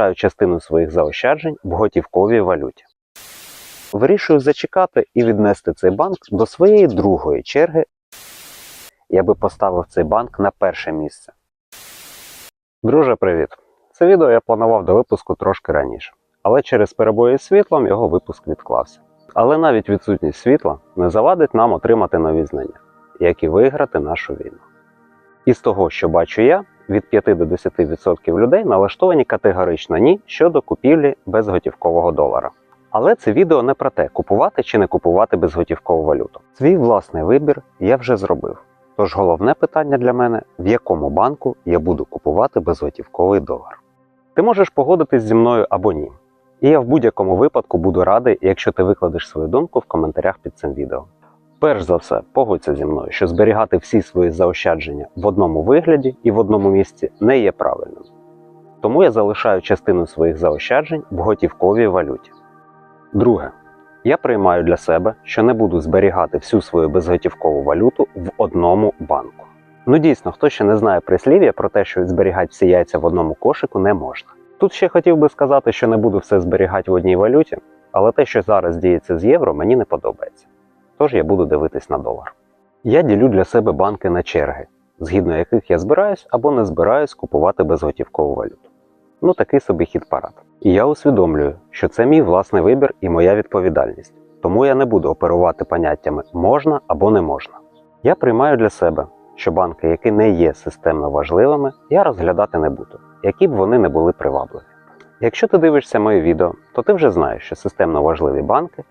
залишаю частину своїх заощаджень в готівковій валюті. Вирішую зачекати і віднести цей банк до своєї другої черги. Я би поставив цей банк на перше місце. Друже, привіт! Це відео я планував до випуску трошки раніше, але через перебої з світлом його випуск відклався. Але навіть відсутність світла не завадить нам отримати нові знання, як і виграти нашу війну. Із того, що бачу я, від 5 до 10% людей налаштовані категорично ні щодо купівлі безготівкового долара. Але це відео не про те, купувати чи не купувати безготівкову валюту. Свій власний вибір я вже зробив. Тож головне питання для мене в якому банку я буду купувати безготівковий долар. Ти можеш погодитись зі мною або ні. І я в будь-якому випадку буду радий, якщо ти викладеш свою думку в коментарях під цим відео. Перш за все, погодься зі мною, що зберігати всі свої заощадження в одному вигляді і в одному місці не є правильним. Тому я залишаю частину своїх заощаджень в готівковій валюті. Друге, я приймаю для себе, що не буду зберігати всю свою безготівкову валюту в одному банку. Ну дійсно, хто ще не знає прислів'я про те, що зберігати всі яйця в одному кошику не можна. Тут ще хотів би сказати, що не буду все зберігати в одній валюті, але те, що зараз діється з євро, мені не подобається. Тож я буду дивитись на долар. Я ділю для себе банки на черги, згідно яких я збираюсь або не збираюсь купувати безготівкову валюту. Ну такий собі хід парад. І я усвідомлюю, що це мій власний вибір і моя відповідальність, тому я не буду оперувати поняттями можна або не можна. Я приймаю для себе, що банки, які не є системно важливими, я розглядати не буду, які б вони не були привабливі. Якщо ти дивишся моє відео, то ти вже знаєш, що системно важливі банки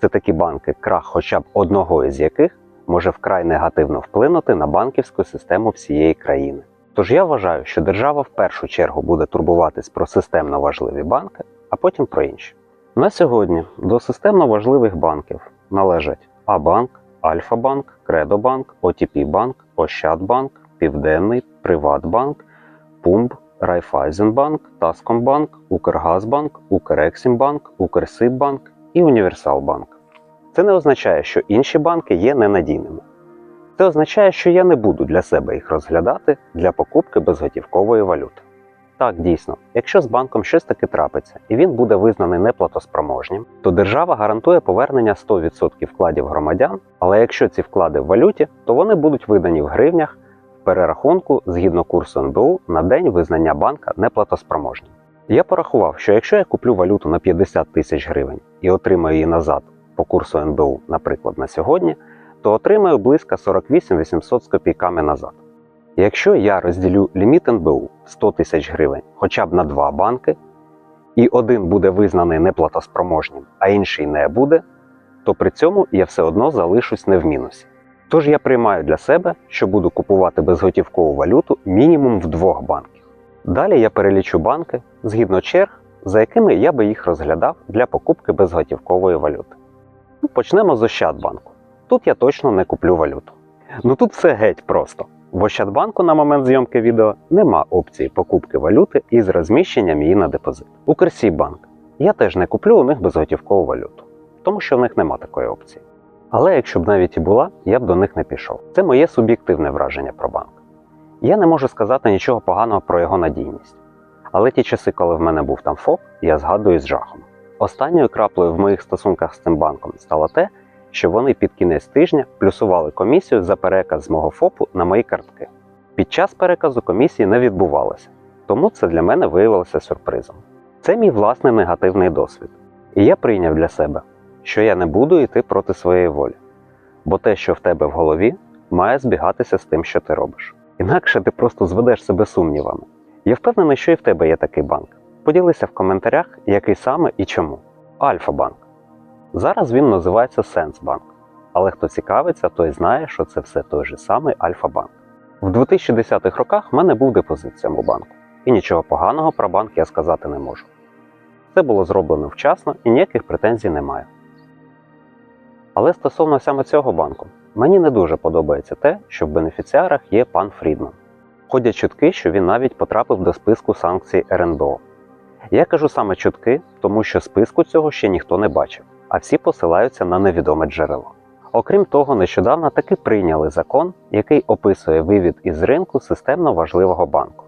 це такі банки, крах хоча б одного із яких може вкрай негативно вплинути на банківську систему всієї країни. Тож я вважаю, що держава в першу чергу буде турбуватись про системно важливі банки, а потім про інші. На сьогодні до системно важливих банків належать А-банк, Альфа-банк, Кредобанк, ОТП-банк, Ощадбанк, Південний, Приватбанк, Пумб, Райфайзенбанк, Таскомбанк, Укргазбанк, Укрексімбанк, Укрсиббанк і Універсалбанк. Це не означає, що інші банки є ненадійними. Це означає, що я не буду для себе їх розглядати для покупки безготівкової валюти. Так, дійсно, якщо з банком щось таки трапиться і він буде визнаний неплатоспроможнім, то держава гарантує повернення 100% вкладів громадян, але якщо ці вклади в валюті, то вони будуть видані в гривнях в перерахунку згідно курсу НБУ на день визнання банка неплатоспроможнім. Я порахував, що якщо я куплю валюту на 50 тисяч гривень і отримаю її назад по курсу НБУ, наприклад, на сьогодні, то отримаю близько 48 800 з копійками назад. Якщо я розділю ліміт НБУ 100 тисяч гривень хоча б на два банки, і один буде визнаний неплатоспроможнім, а інший не буде, то при цьому я все одно залишусь не в мінусі. Тож я приймаю для себе, що буду купувати безготівкову валюту мінімум в двох банків. Далі я перелічу банки згідно черг, за якими я би їх розглядав для покупки безготівкової валюти. Ну, почнемо з Ощадбанку. Тут я точно не куплю валюту. Ну тут все геть просто. В Ощадбанку на момент зйомки відео нема опції покупки валюти із розміщенням її на депозит. Укрсібанк. Я теж не куплю у них безготівкову валюту, тому що в них нема такої опції. Але якщо б навіть і була, я б до них не пішов. Це моє суб'єктивне враження про банк. Я не можу сказати нічого поганого про його надійність. Але ті часи, коли в мене був там ФОП, я згадую з жахом. Останньою краплею в моїх стосунках з цим банком стало те, що вони під кінець тижня плюсували комісію за переказ з мого ФОПу на мої картки. Під час переказу комісії не відбувалося, тому це для мене виявилося сюрпризом. Це мій власний негативний досвід. І я прийняв для себе, що я не буду йти проти своєї волі, бо те, що в тебе в голові, має збігатися з тим, що ти робиш. Інакше ти просто зведеш себе сумнівами. Я впевнений, що і в тебе є такий банк. Поділися в коментарях, який саме і чому. Альфа-банк. Зараз він називається Сенсбанк. Але хто цікавиться, той знає, що це все той же самий Альфа-банк. В 2010-х роках в мене був депозит в цьому банку, і нічого поганого про банк я сказати не можу. Це було зроблено вчасно і ніяких претензій немає. Але стосовно саме цього банку, мені не дуже подобається те, що в бенефіціарах є пан Фрідман. Ходять чутки, що він навіть потрапив до списку санкцій РНБО. Я кажу саме чутки, тому що списку цього ще ніхто не бачив, а всі посилаються на невідоме джерело. Окрім того, нещодавно таки прийняли закон, який описує вивід із ринку системно важливого банку,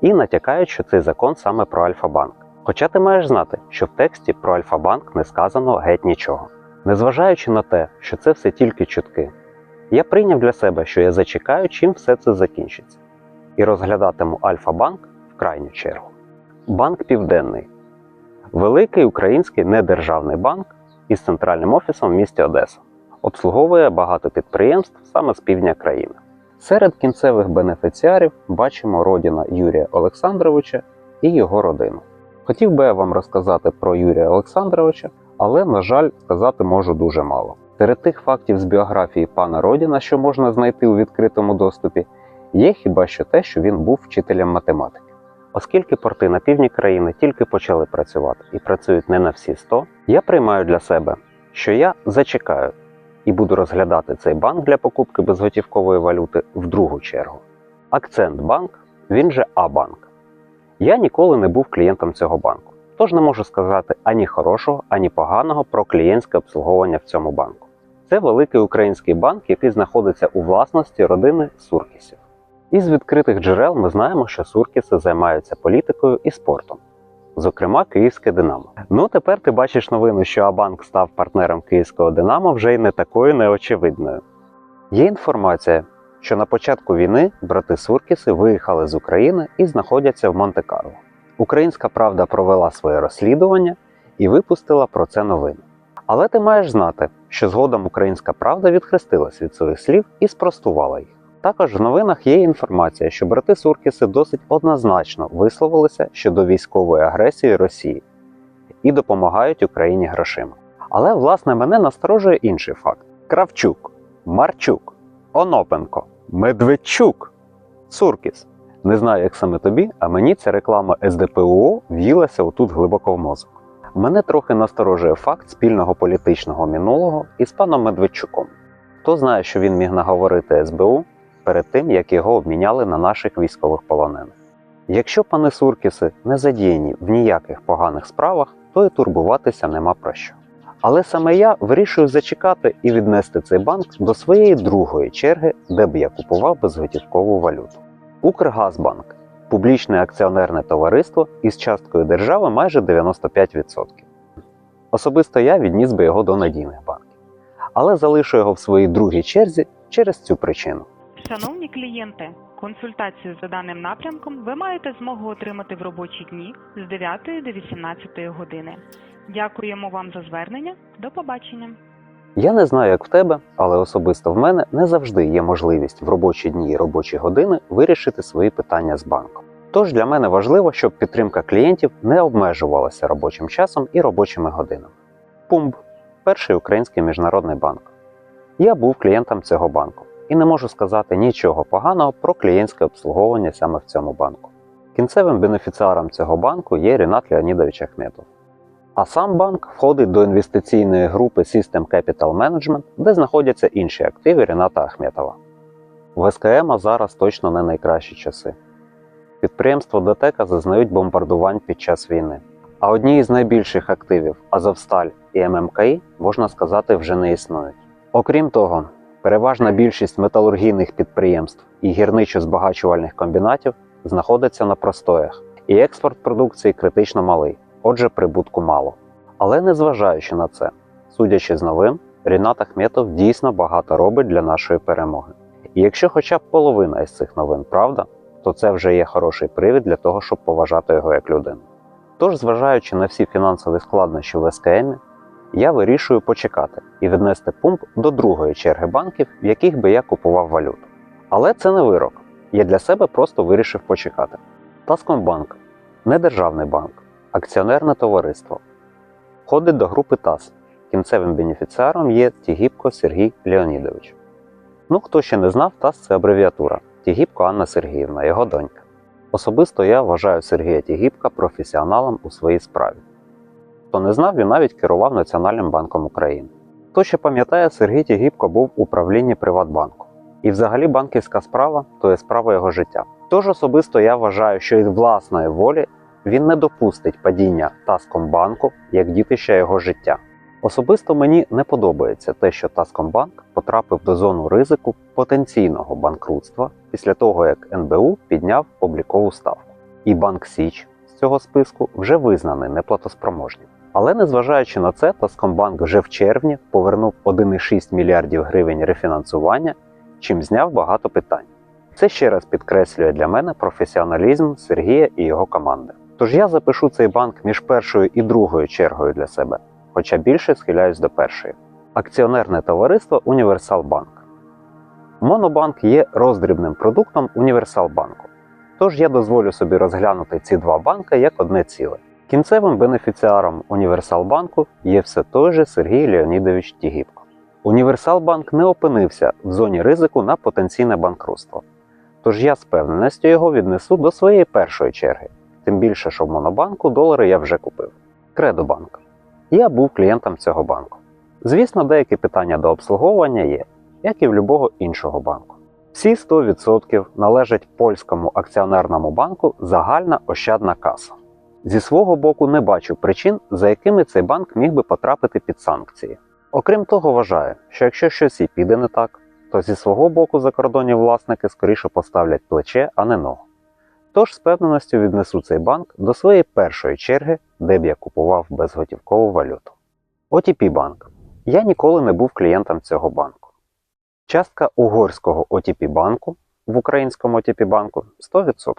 і натякають, що цей закон саме про Альфа-банк. Хоча ти маєш знати, що в тексті про Альфа-банк не сказано геть нічого. Незважаючи на те, що це все тільки чутки, я прийняв для себе, що я зачекаю, чим все це закінчиться, і розглядатиму Альфа-банк в крайню чергу. Банк Південний великий український недержавний банк із центральним офісом в місті Одеса. Обслуговує багато підприємств саме з півдня країни. Серед кінцевих бенефіціарів бачимо родина Юрія Олександровича і його родину. Хотів би я вам розказати про Юрія Олександровича, але, на жаль, сказати можу дуже мало. Серед тих фактів з біографії пана Родіна, що можна знайти у відкритому доступі, є хіба що те, що він був вчителем математики. Оскільки порти на півдні країни тільки почали працювати і працюють не на всі 100, я приймаю для себе, що я зачекаю і буду розглядати цей банк для покупки безготівкової валюти в другу чергу. Акцент банк, він же А-банк. Я ніколи не був клієнтом цього банку, тож не можу сказати ані хорошого, ані поганого про клієнтське обслуговування в цьому банку. Це великий український банк, який знаходиться у власності родини Суркісів. Із відкритих джерел ми знаємо, що Суркіси займаються політикою і спортом, зокрема Київське Динамо. Ну тепер ти бачиш новину, що Абанк став партнером Київського Динамо вже й не такою неочевидною. Є інформація, що на початку війни брати Суркіси виїхали з України і знаходяться в Монте-Карло. Українська правда провела своє розслідування і випустила про це новини. Але ти маєш знати, що згодом українська правда відхрестилась від своїх слів і спростувала їх. Також в новинах є інформація, що брати Суркіси досить однозначно висловилися щодо військової агресії Росії і допомагають Україні грошима. Але власне мене насторожує інший факт: Кравчук, Марчук, Онопенко, Медведчук, Суркіс. Не знаю, як саме тобі, а мені ця реклама СДПУО в'їлася отут глибоко в мозок. Мене трохи насторожує факт спільного політичного минулого із паном Медведчуком. Хто знає, що він міг наговорити СБУ перед тим, як його обміняли на наших військових полонених. Якщо пани Суркіси не задіяні в ніяких поганих справах, то і турбуватися нема про що. Але саме я вирішую зачекати і віднести цей банк до своєї другої черги, де б я купував безготівкову валюту. Укргазбанк публічне акціонерне товариство із часткою держави майже 95%. Особисто я відніс би його до надійних банків, але залишу його в своїй другій черзі через цю причину. Шановні клієнти, консультацію за даним напрямком ви маєте змогу отримати в робочі дні з 9 до 18 години. Дякуємо вам за звернення. До побачення. Я не знаю, як в тебе, але особисто в мене не завжди є можливість в робочі дні і робочі години вирішити свої питання з банком. Тож для мене важливо, щоб підтримка клієнтів не обмежувалася робочим часом і робочими годинами. Пумб перший український міжнародний банк. Я був клієнтом цього банку і не можу сказати нічого поганого про клієнтське обслуговування саме в цьому банку. Кінцевим бенефіціаром цього банку є Рінат Леонідович Ахметов. А сам банк входить до інвестиційної групи System Capital Management, де знаходяться інші активи Ріната Ахметова. В СКМ зараз точно не найкращі часи. Підприємства ДТЕКа зазнають бомбардувань під час війни. А одні із найбільших активів Азовсталь і ММКІ, можна сказати, вже не існують. Окрім того, переважна більшість металургійних підприємств і гірничо-збагачувальних комбінатів знаходиться на простоях, і експорт продукції критично малий, отже, прибутку мало. Але незважаючи на це, судячи з новин, Рінат Ахметов дійсно багато робить для нашої перемоги. І якщо хоча б половина із цих новин правда, то це вже є хороший привід для того, щоб поважати його як людину. Тож, зважаючи на всі фінансові складнощі в СКМ, я вирішую почекати і віднести пумп до другої черги банків, в яких би я купував валюту. Але це не вирок. Я для себе просто вирішив почекати. Таскомбанк недержавний банк, акціонерне товариство. Входить до групи ТАС. Кінцевим бенефіціаром є Тігіпко Сергій Леонідович. Ну, хто ще не знав, ТАС це абревіатура Тігіпко Анна Сергіївна, його донька. Особисто я вважаю Сергія Тігіпка професіоналом у своїй справі. Хто не знав, він навіть керував Національним банком України. Хто ще пам'ятає, Сергій Тігіпко був в управлінні Приватбанку. І взагалі банківська справа то є справа його життя. Тож особисто я вважаю, що із власної волі він не допустить падіння Таскомбанку як дітища його життя. Особисто мені не подобається те, що Таскомбанк потрапив до зону ризику потенційного банкрутства після того, як НБУ підняв облікову ставку. І банк Січ з цього списку вже визнаний неплатоспроможним. Але незважаючи на це, Таскомбанк вже в червні повернув 1,6 мільярдів гривень рефінансування, чим зняв багато питань. Це ще раз підкреслює для мене професіоналізм Сергія і його команди. Тож я запишу цей банк між першою і другою чергою для себе, хоча більше схиляюсь до першої. Акціонерне товариство Універсалбанк. Монобанк є роздрібним продуктом Універсалбанку. Тож я дозволю собі розглянути ці два банки як одне ціле. Кінцевим бенефіціаром Універсалбанку є все той же Сергій Леонідович Тігіпко. Універсалбанк не опинився в зоні ризику на потенційне банкрутство. Тож я з певненістю його віднесу до своєї першої черги, тим більше, що в Монобанку долари я вже купив. Кредобанк. Я був клієнтом цього банку. Звісно, деякі питання до обслуговування є, як і в любого іншого банку. Всі 100% належать польському акціонерному банку загальна ощадна каса. Зі свого боку не бачу причин, за якими цей банк міг би потрапити під санкції. Окрім того, вважаю, що якщо щось і піде не так, то зі свого боку закордонні власники скоріше поставлять плече, а не ногу. Тож з певненістю віднесу цей банк до своєї першої черги, де б я купував безготівкову валюту. OTP банк. Я ніколи не був клієнтом цього банку. Частка угорського OTP банку в українському OTP банку 100%.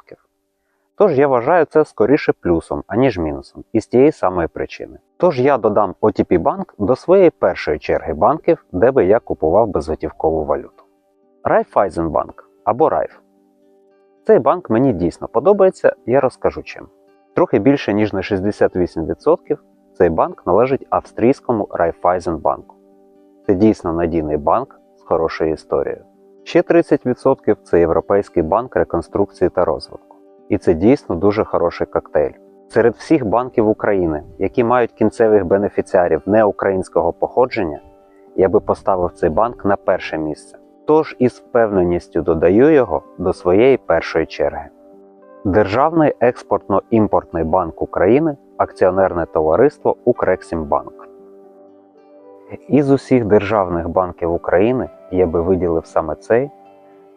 Тож я вважаю це скоріше плюсом, аніж мінусом, і з тієї самої причини. Тож я додам OTP банк до своєї першої черги банків, де би я купував безготівкову валюту. Райфайзенбанк або Райф. Цей банк мені дійсно подобається, я розкажу чим. Трохи більше ніж на 68% цей банк належить австрійському Райфайзенбанку. Це дійсно надійний банк з хорошою історією. Ще 30% це Європейський банк реконструкції та розвитку. І це дійсно дуже хороший коктейль. Серед всіх банків України, які мають кінцевих бенефіціарів неукраїнського походження, я би поставив цей банк на перше місце. Тож із впевненістю додаю його до своєї першої черги. Державний експортно-імпортний банк України акціонерне товариство Укрексімбанк. Із усіх державних банків України я би виділив саме цей,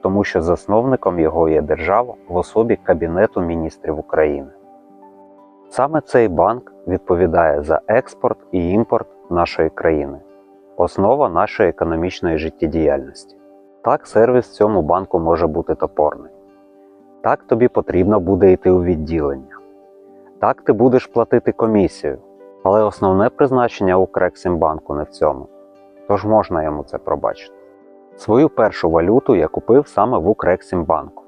тому що засновником його є держава в особі Кабінету міністрів України. Саме цей банк відповідає за експорт і імпорт нашої країни, основа нашої економічної життєдіяльності. Так, сервіс цьому банку може бути топорний. Так тобі потрібно буде йти у відділення. Так ти будеш платити комісію. Але основне призначення Укрексімбанку не в цьому. Тож можна йому це пробачити. Свою першу валюту я купив саме в Укрексімбанку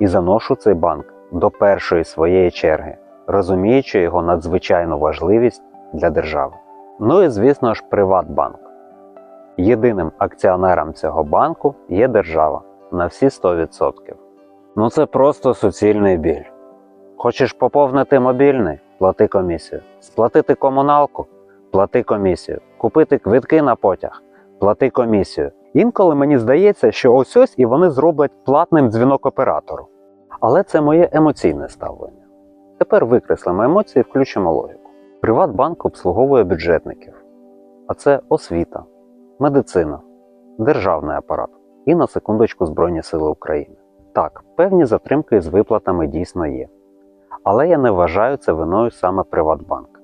і заношу цей банк до першої своєї черги, розуміючи його надзвичайну важливість для держави. Ну і звісно ж, Приватбанк. Єдиним акціонером цього банку є держава на всі 100%. Ну це просто суцільний біль. Хочеш поповнити мобільний? Плати комісію. Сплатити комуналку? Плати комісію. Купити квитки на потяг? Плати комісію. Інколи мені здається, що ось ось і вони зроблять платним дзвінок оператору. Але це моє емоційне ставлення. Тепер викреслимо емоції і включимо логіку. Приватбанк обслуговує бюджетників, а це освіта, медицина, державний апарат і на секундочку Збройні Сили України. Так, певні затримки з виплатами дійсно є. Але я не вважаю це виною саме Приватбанк.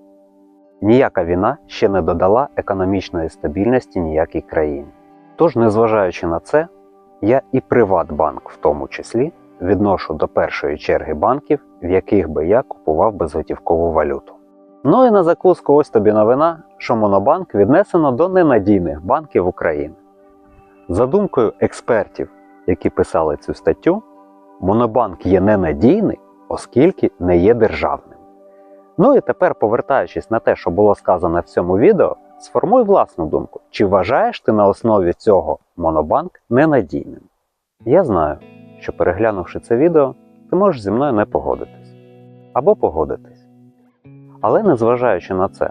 Ніяка війна ще не додала економічної стабільності ніякій країні. Тож, незважаючи на це, я і Приватбанк в тому числі відношу до першої черги банків, в яких би я купував безготівкову валюту. Ну і на закуску ось тобі новина, що Монобанк віднесено до ненадійних банків України. За думкою експертів, які писали цю статтю, Монобанк є ненадійний, оскільки не є державним. Ну і тепер, повертаючись на те, що було сказано в цьому відео, сформуй власну думку, чи вважаєш ти на основі цього Монобанк ненадійним? Я знаю, що переглянувши це відео, ти можеш зі мною не погодитись або погодитись. Але незважаючи на це,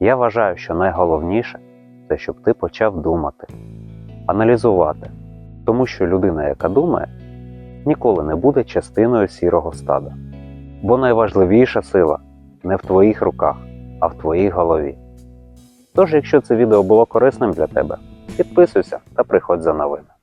я вважаю, що найголовніше це щоб ти почав думати, аналізувати, тому що людина, яка думає, ніколи не буде частиною сірого стада. Бо найважливіша сила не в твоїх руках, а в твоїй голові. Тож, якщо це відео було корисним для тебе, підписуйся та приходь за новини.